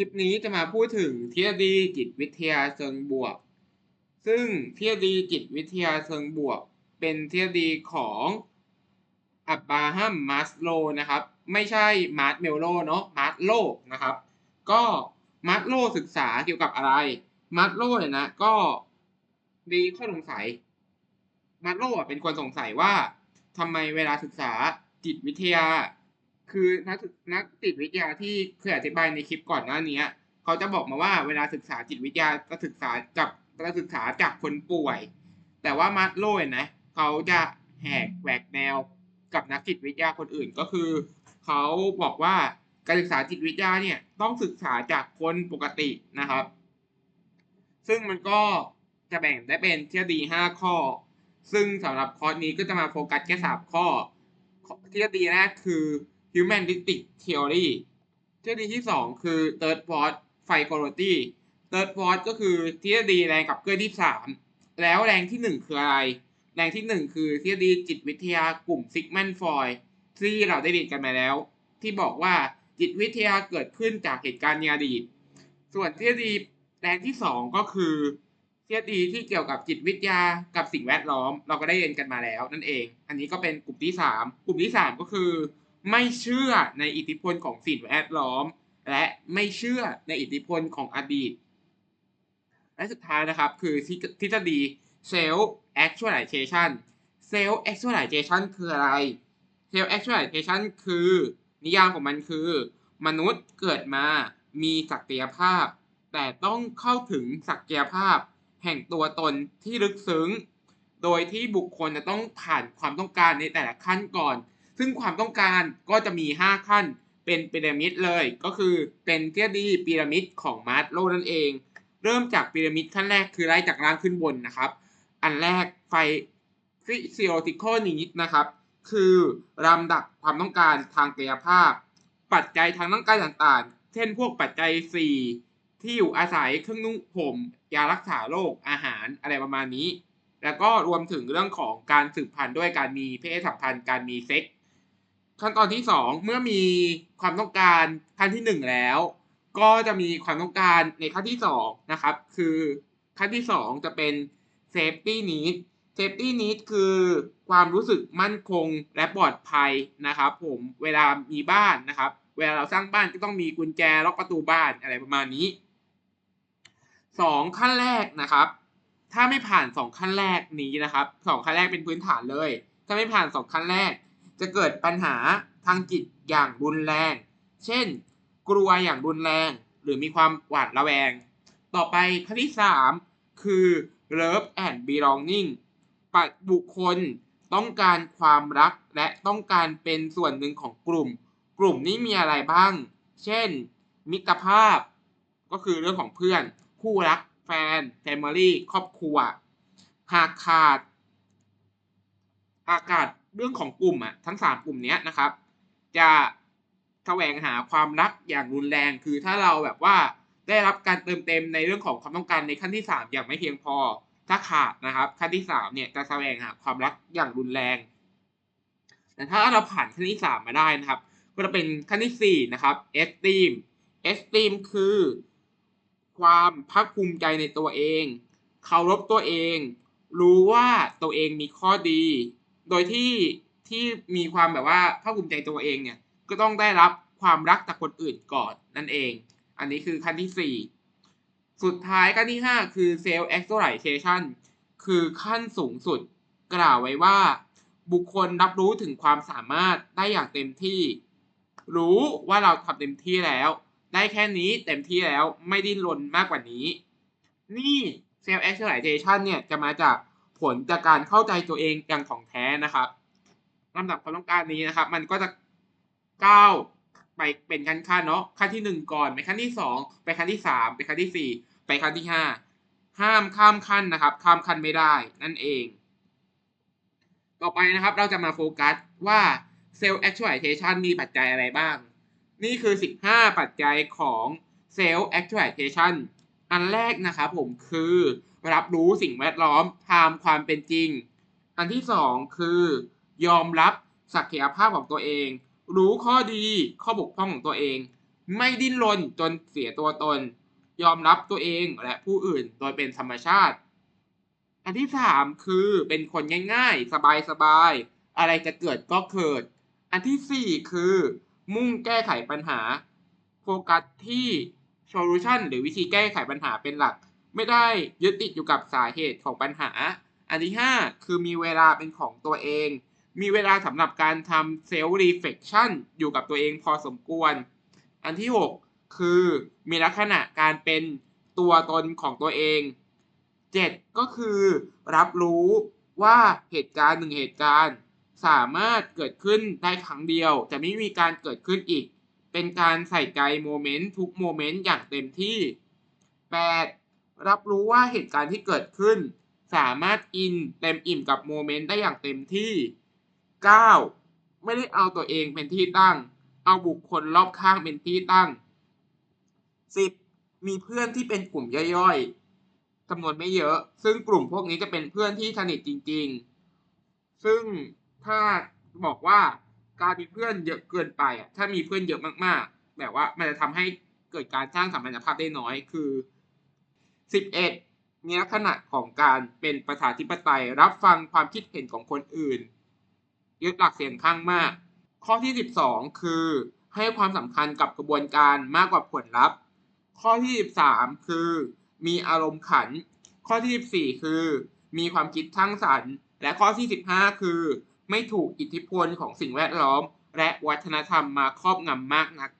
ลิปนี้จะมาพูดถึงทฤษฎีจิตวิทยาเชิงบวก ซึ่งทฤษฎีจิตวิทยาเชิงบวก เป็นทฤษฎีของอับบราฮัมมาสโลนะครับ ไม่ใช่มาร์ตเมลโลเนาะมาร์ตโลนะครับ ก็มาร์ตโลศึกษาเกี่ยวกับอะไร มาร์ตโลเนี่ยนะก็มีข้อสงสัย มาร์ตโลอะเป็นคนสงสัยว่าทำไมเวลาศึกษาจิตวิทยา คือนักนักจิตวิทยาที่เคยอธิบายในคลิปก่อนหน้านี้เขาจะบอกมาว่าเวลาศึกษาจิตวิทยาจะศึกษากับจะศึกษาจากคนป่วย แต่ว่ามาร์โลยนะเขาจะแหกแหวกแนวกับนักจิตวิทยาคนอื่นก็คือ เขาบอกว่าการศึกษาจิตวิทยาเนี่ยต้องศึกษาจากคนปกตินะครับ ซึ่งมันก็จะแบ่งได้เป็นทฤษฎีห้าข้อ ซึ่งสำหรับคอร์สนี้ก็จะมาโฟกัสแค่สามข้อทฤษฎีแรกคือ humanistic theory ทฤษฎีที่สองคือ third force psychology third force ก็คือทฤษฎีแรงขับเคลื่อนที่สามแล้วแรงที่หนึ่งคืออะไร แรงที่หนึ่งคือทฤษฎีจิตวิทยากลุ่มซิกแมนฟอยที่เราได้เรียนกันมาแล้ว ที่บอกว่าจิตวิทยาเกิดขึ้นจากเหตุการณ์ในอดีต ส่วนทฤษฎีแรงที่สองก็คือทฤษฎีที่เกี่ยวกับจิตวิทยากับสิ่งแวดล้อม เราก็ได้เรียนกันมาแล้วนั่นเอง อันนี้ก็เป็นกลุ่มที่สามกลุ่มที่สามก็คือ ไม่เชื่อในอิทธิพลของสิ่งแวดล้อม และไม่เชื่อในอิทธิพลของอดีต และสุดท้ายนะครับคือทฤษฎี self actualization self actualization คืออะไร self actualization คือ นิยามของมันคือ มนุษย์เกิดมามีศักยภาพ แต่ต้องเข้าถึงศักยภาพ แห่งตัวตนที่ลึกซึ้ง โดยที่บุคคลจะต้องผ่านความต้องการในแต่ละขั้นก่อน ซึ่งความต้องการก็จะมี 5 ขั้นเป็นพีระมิดเลย ก็คือเป็นเทฤษฎีพีระมิดของมาร์ตโลนั่นเอง เริ่มจากพีระมิดขั้นแรกคือไล่จากล่างขึ้นบนนะครับ อันแรกไฟ physiological needs นะครับ คือลำดับความต้องการทางกายภาพ ปัจจัยทางร่างกายต่างๆ เช่นพวกปัจจัย 4 ที่อยู่อาศัยเครื่องนุ่งห่มยารักษาโรคอาหารอะไรประมาณนี้ แล้วก็รวมถึงเรื่องของการสืบพันธุ์ด้วยการมีเพศสัมพันธ์การมีเซ็กส์ ขั้นตอนที่ 2 เมื่อมีความต้องการขั้นที่ 1 แล้ว ก็จะมีความต้องการในขั้นที่2นะครับ คือขั้นที่ 2 จะเป็น safety need safety need คือความรู้สึกมั่นคงและปลอดภัยนะครับผมเวลามีบ้านนะครับ เวลาเราสร้างบ้านก็ต้องมีกุญแจล็อกประตูบ้านอะไรประมาณนี้สองขั้นแรกนะครับ ถ้าไม่ผ่านสองขั้นแรกนี้นะครับสองขั้นแรกเป็นพื้นฐานเลย ถ้าไม่ผ่านสองขั้นแรก จะเกิดปัญหาทางจิตอย่างรุนแรง เช่น กลัวอย่างรุนแรง หรือมีความหวาดระแวง ต่อไปขั้นที่สามคือ love and belonging ปัจบุคคลต้องการความรักและต้องการเป็นส่วนหนึ่งของกลุ่ม กลุ่มนี้มีอะไรบ้าง เช่น มิตรภาพ ก็คือเรื่องของเพื่อน คู่รัก แฟน family ครอบครัว หากขาด อากาศ เรื่องของกลุ่มอะทั้งสามกลุ่มเนี้ยนะครับ จะแสวงหาความรักอย่างรุนแรง คือถ้าเราแบบว่าได้รับการเติมเต็มในเรื่องของความต้องการในขั้นที่สามอย่างไม่เพียงพอถ้าขาดนะครับ ขั้นที่สามเนี่ยจะแสวงหาความรักอย่างรุนแรงแต่ถ้าเราผ่านขั้นที่สามมาได้นะครับ ก็จะเป็นขั้นที่สี่นะครับ esteem esteem คือ ความภาคภูมิใจในตัวเองเคารพตัวเอง รู้ว่าตัวเองมีข้อดี โดยที่ที่มีความแบบว่าภาคภูมิใจตัวเองเนี่ยก็ต้องได้รับความรักจากคนอื่นก่อนนั่นเอง อันนี้คือขั้นที่สี่สุดท้ายขั้นที่ 5 คือ self actualization คือขั้นสูงสุดกล่าวไว้ว่า บุคคลรับรู้ถึงความสามารถได้อย่างเต็มที่ รู้ว่าเราทำเต็มที่แล้ว ได้แค่นี้เต็มที่แล้วไม่ดิ้นรนมากกว่านี้ นี่ self actualization เนี่ยจะมาจาก ผลจากการเข้าใจตัวเองอย่างของแท้นะครับลำดับความต้องการนี้นะครับ มันก็จะก้าวไปเป็นขั้นขั้นเนาะขั้นที่หนึ่งก่อนไปขั้นที่สองไปขั้นที่สามไปขั้นที่สี่ไปขั้นที่ห้าห้ามข้ามขั้นนะครับ ข้ามขั้นไม่ได้นั่นเอง ต่อไปนะครับเราจะมาโฟกัสว่า Self Actualization มีปัจจัยอะไรบ้าง นี่คือ 15 ปัจจัยของ Self Actualization อันแรกนะครับผมคือ รับรู้สิ่งแวดล้อมตามความเป็นจริง อันที่สองคือ ยอมรับศักยภาพของตัวเอง รู้ข้อดีข้อบกพร่องของตัวเอง ไม่ดิ้นรนจนเสียตัวตน ยอมรับตัวเองและผู้อื่นโดยเป็นธรรมชาติ อันที่สามคือเป็นคนง่ายๆ สบายๆ อะไรจะเกิดก็เกิด อันที่สี่คือ มุ่งแก้ไขปัญหา โฟกัสที่ solution หรือวิธีแก้ไขปัญหาเป็นหลัก ไม่ได้ยึดติดอยู่กับสาเหตุของปัญหา อันที่ห้าคือมีเวลาเป็นของตัวเอง มีเวลาสำหรับการทำ self reflection อยู่กับตัวเองพอสมควร อันที่หกคือมีลักษณะการเป็นตัวตนของตัวเองเจ็ดก็คือรับรู้ว่าเหตุการณ์หนึ่งเหตุการณ์ สามารถเกิดขึ้นได้ครั้งเดียว จะไม่มีการเกิดขึ้นอีก เป็นการใส่ใจโมเมนต์ทุกโมเมนต์อย่างเต็มที่ 8. รับรู้ว่าเหตุการณ์ที่เกิดขึ้น สามารถอินเต็มอิ่มกับโมเมนต์ได้อย่างเต็มที่ 9. ไม่ได้เอาตัวเองเป็นที่ตั้ง เอาบุคคลรอบข้างเป็นที่ตั้ง 10. มีเพื่อนที่เป็นกลุ่มย่อยๆจำนวนไม่เยอะ ซึ่งกลุ่มพวกนี้จะเป็นเพื่อนที่สนิทจริง ๆ ซึ่งถ้าบอกว่าการมีเพื่อนเยอะเกินไปอะถ้ามีเพื่อนเยอะมากๆ แบบว่ามันจะทำให้เกิดการสร้างสัมพันธภาพได้น้อย คือ 11. มีลักษณะของการเป็นประชาธิปไตยรับฟังความคิดเห็นของคนอื่น ยึดหลักเสียงข้างมาก ข้อที่ 12 คือ ให้ความสำคัญกับกระบวนการมากกว่าผลลัพธ์ ข้อที่ 13 คือ มีอารมณ์ขัน ข้อที่ 14 คือ มีความคิดสร้างสรรค์และข้อที่ 15 คือ ไม่ถูกอิทธิพลของสิ่งแวดล้อม และวัฒนธรรมมาครอบงำมากนัก